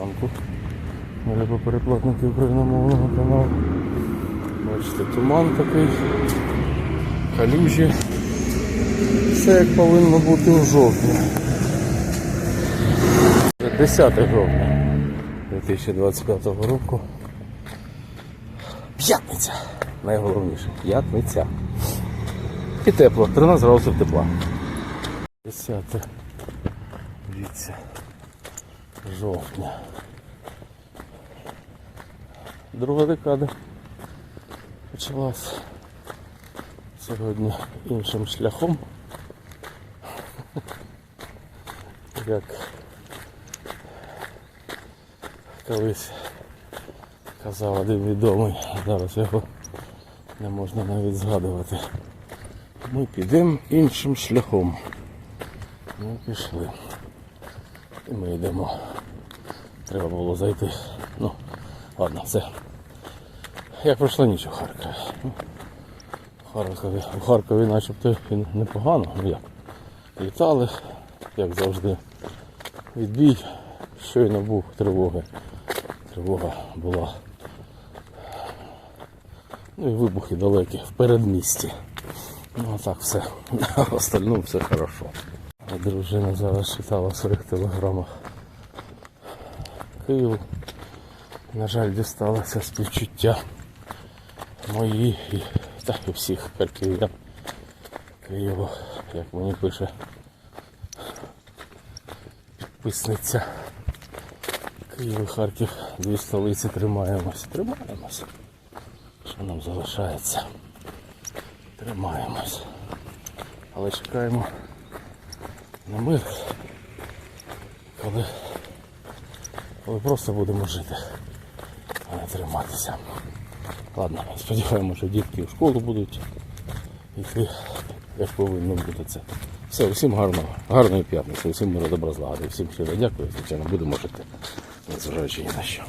ранку. Для попереплатників україномовного каналу. Бачите, туман такий, калюжі. Все як повинно бути в жовтні. 10 жовтня 2025 року. П'ятниця. Найголовніше. П'ятниця. І тепло, 13 градусів тепла. 10 дивіться, жовтня. Друга декада почалась сьогодні іншим шляхом. Як колись казав один відомий, зараз його не можна навіть згадувати. Ми підемо іншим шляхом. Ми пішли. І ми йдемо. Треба було зайти. Ну, ладно, все. Як пройшла ніч у Харкові. Ну, в Харкові, в Харкові начебто і непогано, ну як. Літали, як завжди. Відбій. Щойно був тривога. Тривога була. Ну і вибухи далекі в передмісті. Ну а так все. Остальному все хорошо. А дружина зараз читала в своїх телеграмах Києву. На жаль, дісталося співчуття мої і та і всіх харків'ян Києва, як мені пише підписниця. Київ і Харків, дві столиці тримаємось. Тримаємось. Що нам залишається? Тримаємось. Але чекаємо на мир, коли, коли просто будемо жити, а не триматися. Ладно, сподіваємося, що дітки в школу будуть йти, як повинно бути це. Все, усім гарного, гарної п'ятниці, усім миру добра злагоди, всім щиро дякую, звичайно, будемо жити, незважаючи ні на що.